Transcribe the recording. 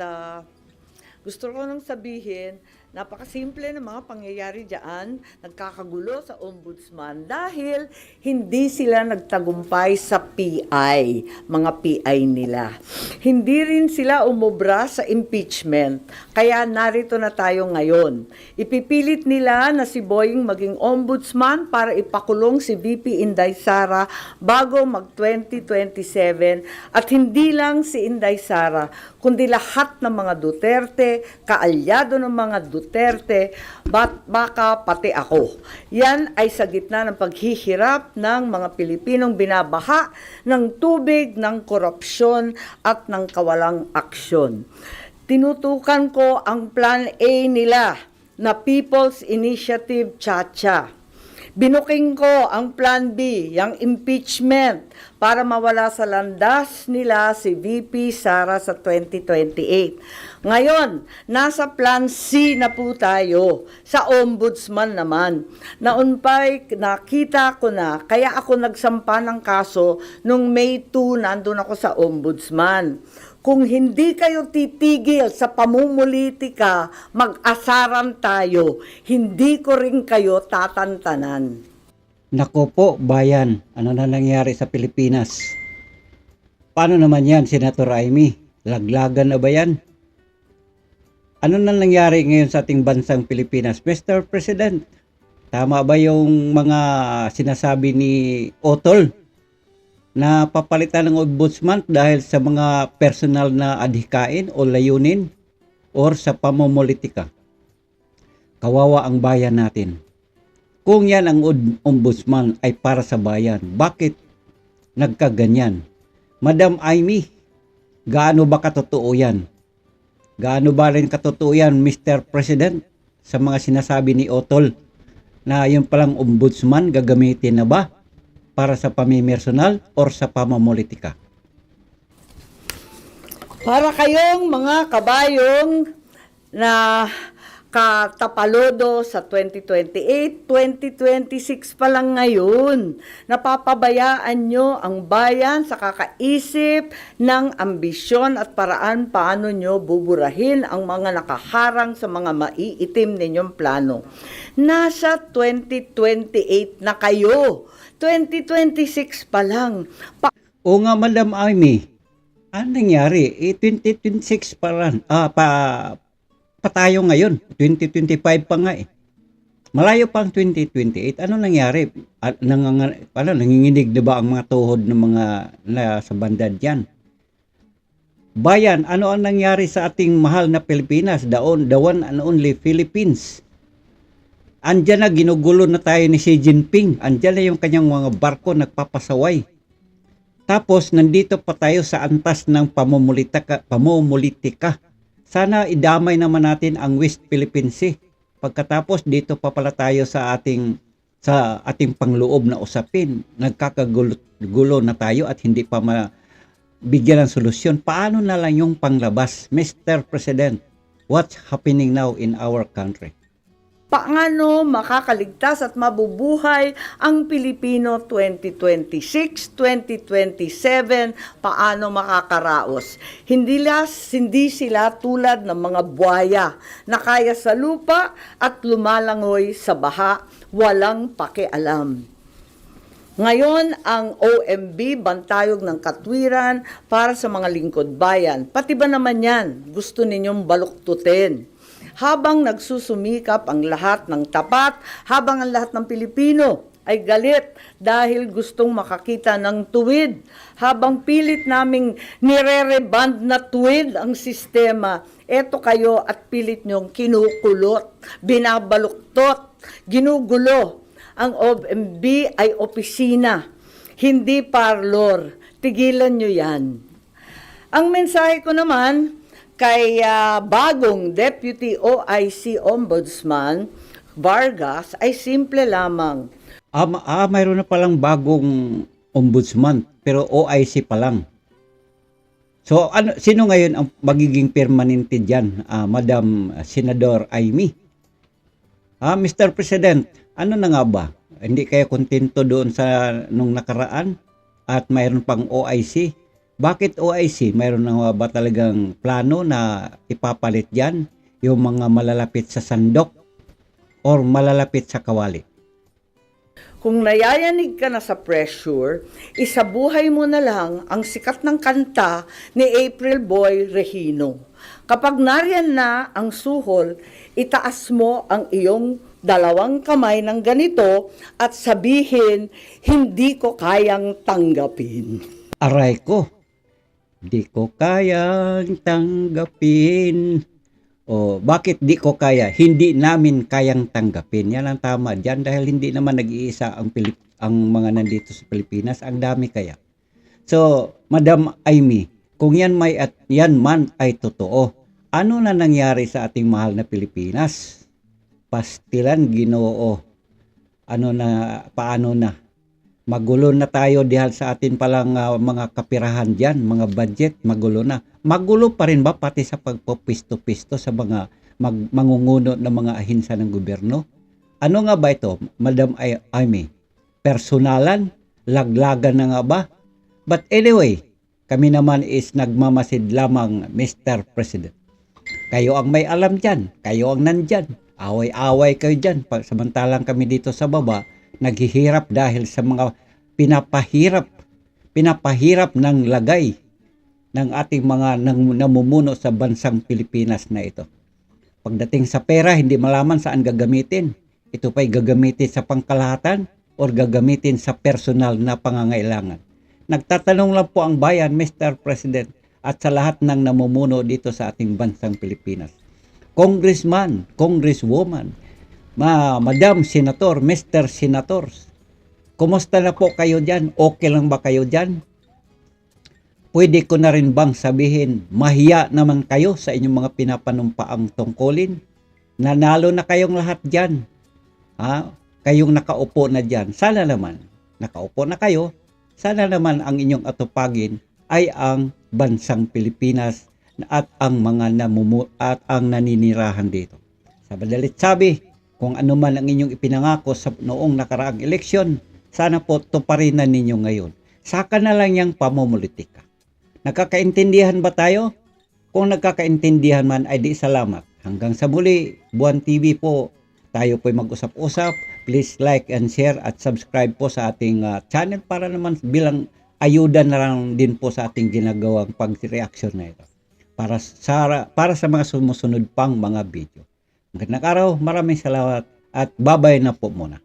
ah, gusto ko nang sabihin, napakasimple ng mga pangyayari diyan, nagkakagulo sa ombudsman dahil hindi sila nagtagumpay sa PI, mga PI nila. Hindi rin sila umubra sa impeachment, kaya narito na tayo ngayon. Ipipilit nila na si Boying maging ombudsman para ipakulong si VP Inday Sara bago mag 2027 at hindi lang si Inday Sara kundi lahat ng mga Duterte, kaalyado ng mga Duterte, bat baka pati ako. Yan ay sa gitna ng paghihirap ng mga Pilipinong binabaha ng tubig, ng korupsyon at ng kawalang aksyon. Tinutukan ko ang Plan A nila na People's Initiative Chacha. Binuking ko ang Plan B, yung impeachment, para mawala sa landas nila si VP Sara sa 2028. Ngayon, nasa Plan C na po tayo, sa Ombudsman naman. Naun pa'y nakita ko na, kaya ako nagsampa ng kaso nung May 2, nandun ako sa Ombudsman. Kung hindi kayo titigil sa pamumulitika, mag-asaran tayo. Hindi ko rin kayo tatantanan. Nako po, bayan, ano na nangyari sa Pilipinas? Paano naman yan, Senator Amy? Laglagan na ba yan? Ano na nangyari ngayon sa ating bansang Pilipinas? Mr. President, tama ba yung mga sinasabi ni Otol na papalitan ng ombudsman dahil sa mga personal na adhikain o layunin or sa pamumulitika? Kawawa ang bayan natin. Kung yan ang ombudsman ay para sa bayan, bakit nagkaganyan? Madam Amy, gaano ba katotoo yan? Gaano ba rin katotoo yan, Mr. President, sa mga sinasabi ni Otol na yung palang ombudsman gagamitin na ba para sa pamimersonal or sa pamamolitika? Para kayong mga kabayong na katapalodo sa 2028, 2026 pa lang ngayon. Napapabayaan nyo ang bayan sa kakaisip ng ambisyon at paraan paano nyo buburahin ang mga nakaharang sa mga maiitim ninyong plano. Nasa 2028 na kayo. 2026 pa lang. Pa- O nga, Madam Amy, ano nangyari? Eh, 2026 pa lang. Ah, pa, pa tayo ngayon. 2025 pa nga eh. Malayo pa ang 2028. Ano nangyari? At nang, ano, nanginginig na ba ang mga tuhod ng mga nasa banda dyan? Bayan, ano ang nangyari sa ating mahal na Pilipinas? The, on, the one and only Philippines. Andyan na, ginugulo na tayo ni Xi Jinping. Andyan na yung kanyang mga barko nagpapasaway. Tapos, nandito pa tayo sa antas ng pamumulitika. pamumulitika. Sana idamay naman natin ang West Philippine Sea. Pagkatapos, dito pa pala tayo sa ating sa ating pangloob na usapin. Nagkakagulo gulo na tayo at hindi pa ma, ng solusyon. Paano na lang yung panglabas? Mr. President, what's happening now in our country? Paano makakaligtas at mabubuhay ang Pilipino 2026, 2027, paano makakaraos. Hindi, las, hindi sila tulad ng mga buhaya na kaya sa lupa at lumalangoy sa baha, walang pakialam. Ngayon, ang OMB, Bantayog ng Katwiran, para sa mga lingkod bayan. Pati ba naman yan, gusto ninyong baluktutin? Habang nagsusumikap ang lahat ng tapat, habang ang lahat ng Pilipino ay galit dahil gustong makakita ng tuwid. Habang pilit naming nire-reband na tuwid ang sistema, eto kayo at pilit nyong kinukulot, binabaluktot, ginugulo. Ang OMB ay opisina, hindi parlor. Tigilan nyo yan. Ang mensahe ko naman kay ah, bagong Deputy OIC Ombudsman Vargas ay simple lamang. Ah, ah, mayroon na palang bagong ombudsman, pero OIC pa lang. So, ano, sino ngayon ang magiging permanente dyan, ah, Madam Senador Amy? Ah, Mr. President, ano na nga ba? Hindi kayo kontento doon sa nung nakaraan at mayroon pang OIC? Bakit OIC? Mayroon na ba talagang plano na ipapalit dyan yung mga malalapit sa sandok or malalapit sa kawali? Kung nayayanig ka na sa pressure, isabuhay mo na lang ang sikat ng kanta ni April Boy Regino. Kapag nariyan na ang suhol, itaas mo ang iyong dalawang kamay ng ganito at sabihin, hindi ko kayang tanggapin. Aray ko, di ko kayang tanggapin. O bakit di ko kaya? Hindi namin kayang tanggapin. Yan ang tama dyan dahil hindi naman nag-iisa ang, Pilip, ang mga nandito sa Pilipinas. Ang dami kaya. So, Madam Amy, kung yan may at yan man ay totoo, ano na nangyari sa ating mahal na Pilipinas? Pastilan, ginoo. Ano na, paano na? Magulo na tayo dahil sa atin palang ah, mga kapirahan diyan, mga budget, magulo na. Magulo pa rin ba pati sa pagpopisto-pisto sa mga mag, mangunguno ng mga ahinsa ng gobyerno? Ano nga ba ito, Madam Ay- Amy? Personalan? Laglagan na nga ba? But anyway, kami naman is nagmamasid lamang, Mr. President. Kayo ang may alam dyan. Kayo ang nandyan. Away-away kayo dyan. Samantalang kami dito sa baba, naghihirap dahil sa mga pinapahirap, pinapahirap ng lagay ng ating mga namumuno sa bansang Pilipinas na ito. Pagdating sa pera, hindi malaman saan gagamitin. Ito pa'y gagamitin sa pangkalahatan or gagamitin sa personal na pangangailangan. Nagtatanong lang po ang bayan, Mr. President, at sa lahat ng namumuno dito sa ating bansang Pilipinas. Congressman, Congresswoman, ma Madam Senator, Mr. Senators, kumusta na po kayo dyan? Okay lang ba kayo dyan? Pwede ko na rin bang sabihin, mahiya naman kayo sa inyong mga pinapanumpaang tungkulin? Nanalo na kayong lahat dyan. Ha? Kayong nakaupo na dyan. Sana naman, nakaupo na kayo, sana naman ang inyong atupagin ay ang bansang Pilipinas at ang mga namumu at ang naninirahan dito. Sa madalit sabi, kung ano man ang inyong ipinangako sa noong nakaraang eleksyon, sana po tuparin na ninyo ngayon. Saka na lang yung pamumulitika. Nagkakaintindihan ba tayo? Kung nagkakaintindihan man ay di salamat. Hanggang sa muli, Buwan TV po. Tayo po'y mag-usap-usap. Please like and share at subscribe po sa ating ah, channel para naman bilang ayuda na lang din po sa ating ginagawang pag-reaction na ito. Para sa, para sa mga sumusunod pang mga video. Magandang araw, maraming salamat at babay na po muna.